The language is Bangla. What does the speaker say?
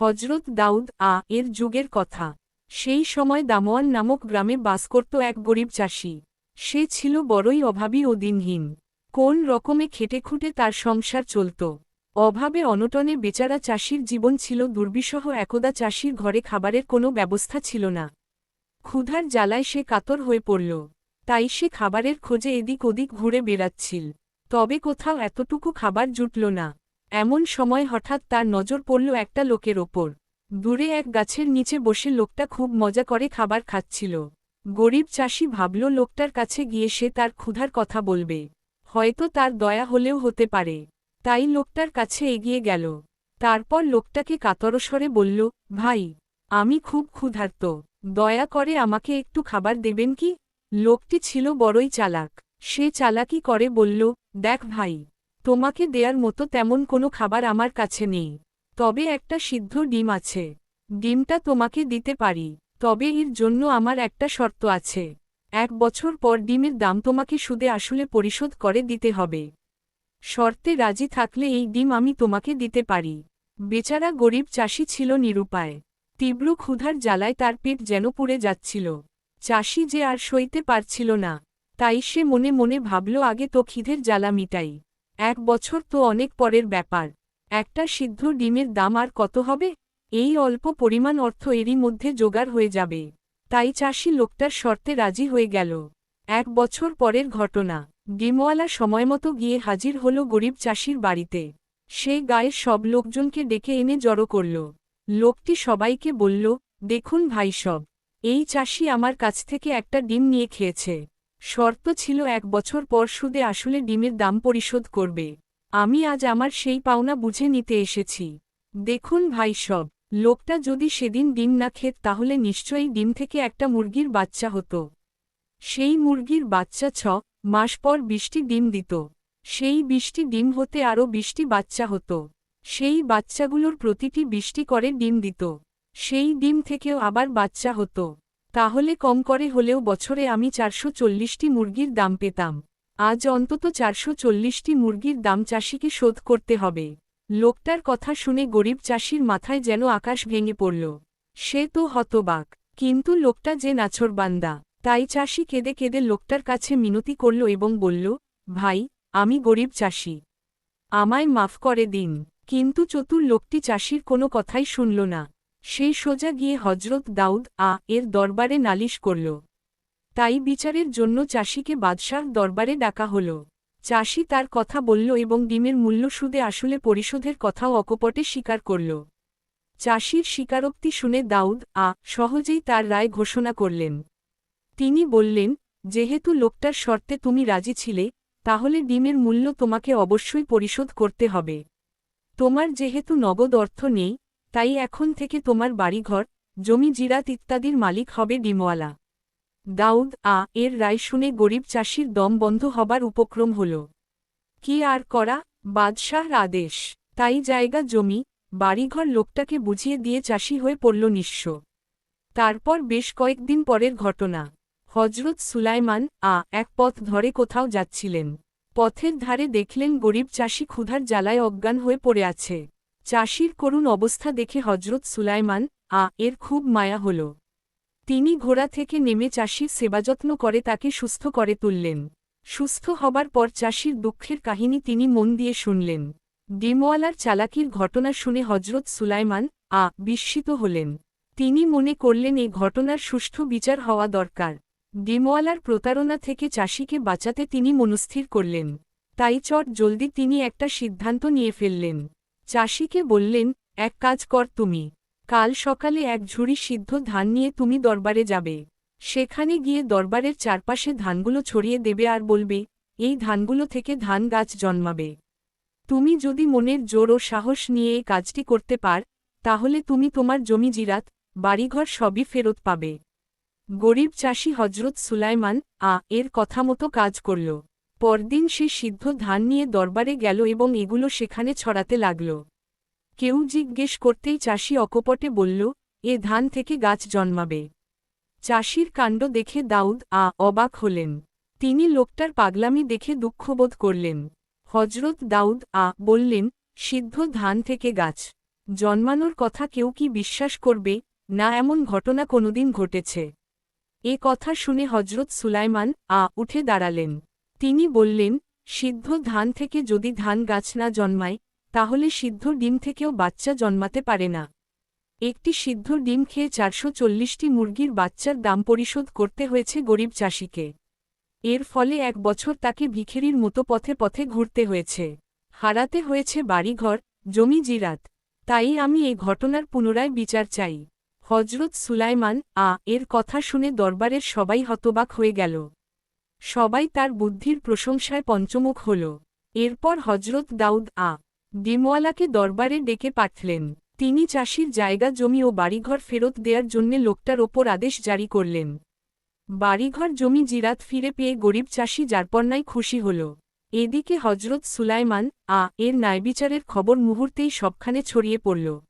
হজরত দাউদ আ এর যুগের কথা। সেই সময় দামোয়ান নামক গ্রামে বাস করত এক গরিব চাষি। সে ছিল বড়ই অভাবী ও দিনহীন। কোন রকমে খেটে খুঁটে তার সংসার চলত। অভাবে অনটনে বেচারা চাষির জীবন ছিল দুর্বিষহ, একদা চাষির ঘরে খাবারের কোনো ব্যবস্থা ছিল না। ক্ষুধার জ্বালায় সে কাতর হয়ে পড়ল। তাই সে খাবারের খোঁজে এদিক ওদিক ঘুরে বেড়াচ্ছিল। তবে কোথাও এতটুকু খাবার জুটল না। এমন সময় হঠাৎ তার নজর পড়ল একটা লোকের ওপর। দূরে এক গাছের নিচে বসে লোকটা খুব মজা করে খাবার খাচ্ছিল। গরিব চাষি ভাবল লোকটার কাছে গিয়ে সে তার ক্ষুধার কথা বলবে। হয়তো তার দয়া হলেও হতে পারে। তাই লোকটার কাছে এগিয়ে গেল। তারপর লোকটাকে কাতরস্বরে বলল, ভাই, আমি খুব ক্ষুধার্ত। দয়া করে আমাকে একটু খাবার দেবেন কি? লোকটি ছিল বড়ই চালাক। সে চালাকি করে বলল, দেখ ভাই তোমাকে দেয়ার মতো তেমন কোনো খাবার আমার কাছে নেই। তবে একটা সিদ্ধ ডিম আছে। ডিমটা তোমাকে দিতে পারি। তবে এর জন্য আমার একটা শর্ত আছে। এক বছর পর ডিমের দাম তোমাকে সুদে আসলে পরিশোধ করে দিতে হবে। শর্তে রাজি থাকলে এই ডিম আমি তোমাকে দিতে পারি। বেচারা গরিব চাষি ছিল নিরুপায়। তীব্র ক্ষুধার জ্বালায় তার পেট যেন পুড়ে যাচ্ছিল। চাষি যে আর সইতে পারছিল না, তাই সে মনে মনে ভাবল, আগে তো খিদের জ্বালা মিটাই। এক বছর তো অনেক পরের ব্যাপার। একটা সিদ্ধ ডিমের দাম আর কত হবে? এই অল্প পরিমাণ অর্থ এরই মধ্যে জোগাড় হয়ে যাবে। তাই চাষি লোকটার শর্তে রাজি হয়ে গেল। এক বছর পরের ঘটনা। ডিমওয়ালা সময়মতো গিয়ে হাজির হল গরিব চাষির বাড়িতে। সে গায়ের সব লোকজনকে ডেকে এনে জড়ো করল। লোকটি সবাইকে বলল, দেখুন ভাই সব, এই চাষি আমার কাছ থেকে একটা ডিম নিয়ে খেয়েছে। শর্ত ছিল এক বছর পর সুদে আসলে ডিমের দাম পরিশোধ করবে। আমি আজ আমার সেই পাওনা বুঝে নিতে এসেছি। দেখুন ভাই সব, লোকটা যদি সেদিন ডিম না খেত তাহলে নিশ্চয়ই ডিম থেকে একটা মুরগির বাচ্চা হতো। সেই মুরগির বাচ্চা ছ মাস পর বৃষ্টি ডিম দিত। সেই বৃষ্টি ডিম হতে আরও বৃষ্টি বাচ্চা হতো। সেই বাচ্চাগুলোর প্রতিটি বৃষ্টি করে ডিম দিত। সেই ডিম থেকেও আবার বাচ্চা হতো। তাহলে কম করে হলেও বছরে আমি চারশো চল্লিশটি মুরগির দাম পেতাম। আজ অন্তত চারশো চল্লিশটি মুরগির দাম চাষিকে শোধ করতে হবে। লোকটার কথা শুনে গরিব চাষির মাথায় যেন আকাশ ভেঙে পড়ল। সে তো হতবাক, কিন্তু লোকটা যে নাছরবান্দা। তাই চাষি কেঁদে কেঁদে লোকটার কাছে মিনতি করল এবং বলল, ভাই, আমি গরিব চাষি। আমায় মাফ করে দিন, কিন্তু চতুর লোকটি চাষির কোনো কথাই শুনল না। সে সোজা গিয়ে হজরত দাউদ আ এর দরবারে নালিশ করল। তাই বিচারের জন্য চাষিকে বাদশাহ দরবারে ডাকা হল। চাষি তার কথা বলল এবং ডিমের মূল্য সুদে আসলে পরিশোধের কথাও অকপটে স্বীকার করল। চাষির স্বীকারোক্তি শুনে দাউদ আ সহজেই তার রায় ঘোষণা করলেন। তিনি বললেন, যেহেতু লোকটার শর্তে তুমি রাজি ছিলে, তাহলে ডিমের মূল্য তোমাকে অবশ্যই পরিশোধ করতে হবে। তোমার যেহেতু নগদ অর্থ নেই তাই এখন থেকে তোমার বাড়িঘর, জমি জিরাত ইত্যাদির মালিক হবে ডিমওয়ালা। দাউদ আ, এর রায় শুনে গরিব চাষির দম বন্ধ হবার উপক্রম হল। কি আর করা, বাদশাহর আদেশ। তাই জায়গা জমি, বাড়িঘর লোকটাকে বুঝিয়ে দিয়ে চাষি হয়ে পড়ল নিঃস্ব। তারপর বেশ কয়েকদিন পরের ঘটনা। হজরত সুলাইমান আ, এক পথ ধরে কোথাও যাচ্ছিলেন। পথের ধারে দেখলেন গরিব চাষি ক্ষুধার জ্বালায় অজ্ঞান হয়ে পড়ে আছে। চাষির করুণ অবস্থা দেখে হজরত সুলাইমান, আ, এর খুব মায়া হল। তিনি ঘোড়া থেকে নেমে চাষির সেবাযত্ন করে তাকে সুস্থ করে তুললেন। সুস্থ হবার পর চাষির দুঃখের কাহিনী তিনি মন দিয়ে শুনলেন। ডিমওয়ালার চালাকির ঘটনা শুনে হজরত সুলাইমান, আ, বিস্মিত হলেন। তিনি মনে করলেন এই ঘটনার সুষ্ঠু বিচার হওয়া দরকার। ডিমওয়ালার প্রতারণা থেকে চাষিকে বাঁচাতে তিনি মনস্থির করলেন। তাই চট জলদি তিনি একটা সিদ্ধান্ত নিয়ে ফেললেন। চাষিকে বললেন, এক কাজ কর তুমি। কাল সকালে এক ঝুড়ি সিদ্ধ ধান নিয়ে তুমি দরবারে যাবে। সেখানে গিয়ে দরবারের চারপাশে ধানগুলো ছড়িয়ে দেবে আর বলবে, এই ধানগুলো থেকে ধান গাছ জন্মাবে। তুমি যদি মনের জোর ও সাহস নিয়ে এই কাজটি করতে পার, তাহলে তুমি তোমার জমি জিরাত, বাড়িঘর সবই ফেরত পাবে। গরিব চাষি হজরত সুলাইমান আ এর কথা মতো কাজ করল। পরদিন সে সিদ্ধ ধান নিয়ে দরবারে গেল এবং এগুলো সেখানে ছড়াতে লাগল। কেউ জিজ্ঞেস করতেই চাষি অকপটে বলল, এ ধান থেকে গাছ জন্মাবে। চাষির কাণ্ড দেখে দাউদ আ অবাক হলেন। তিনি লোকটার পাগলামি দেখে দুঃখবোধ করলেন। হজরত দাউদ আ বললেন, সিদ্ধ ধান থেকে গাছ। জন্মানোর কথা কেউ কি বিশ্বাস করবে? না, এমন ঘটনা কোনোদিন ঘটেছে এ কথা শুনে হজরত সুলাইমান আ উঠে দাঁড়ালেন। তিনি বললেন, সিদ্ধ ধান থেকে যদি ধান গাছ না জন্মায়, তাহলে সিদ্ধ ডিম থেকেও বাচ্চা জন্মাতে পারে না। একটি সিদ্ধ ডিম খেয়ে চারশো চল্লিশটি মুরগির বাচ্চার দাম পরিশোধ করতে হয়েছে গরিব চাষিকে। এর ফলে এক বছর তাকে ভিখেরির মতো পথে পথে ঘুরতে হয়েছে। হারাতে হয়েছে বাড়িঘর, জমি জিরাত। তাই আমি এই ঘটনার পুনরায় বিচার চাই। হজরত সুলাইমান আ এর কথা শুনে দরবারের সবাই হতবাক হয়ে গেল। সবাই তার বুদ্ধির প্রশংসায় পঞ্চমুখ হল। এরপর হজরত দাউদ আ ডিমওয়ালাকে দরবারে ডেকে পাঠলেন। তিনি চাষির জায়গা, জমি ও বাড়িঘর ফেরত দেওয়ার জন্যে লোকটার ওপর আদেশ জারি করলেন। বাড়িঘর, জমি জিরাত ফিরে পেয়ে গরিব চাষি যারপন্নায় খুশি হল। এদিকে হজরত সুলাইমান আ এর ন্যায়বিচারের খবর মুহূর্তেই সবখানে ছড়িয়ে পড়ল।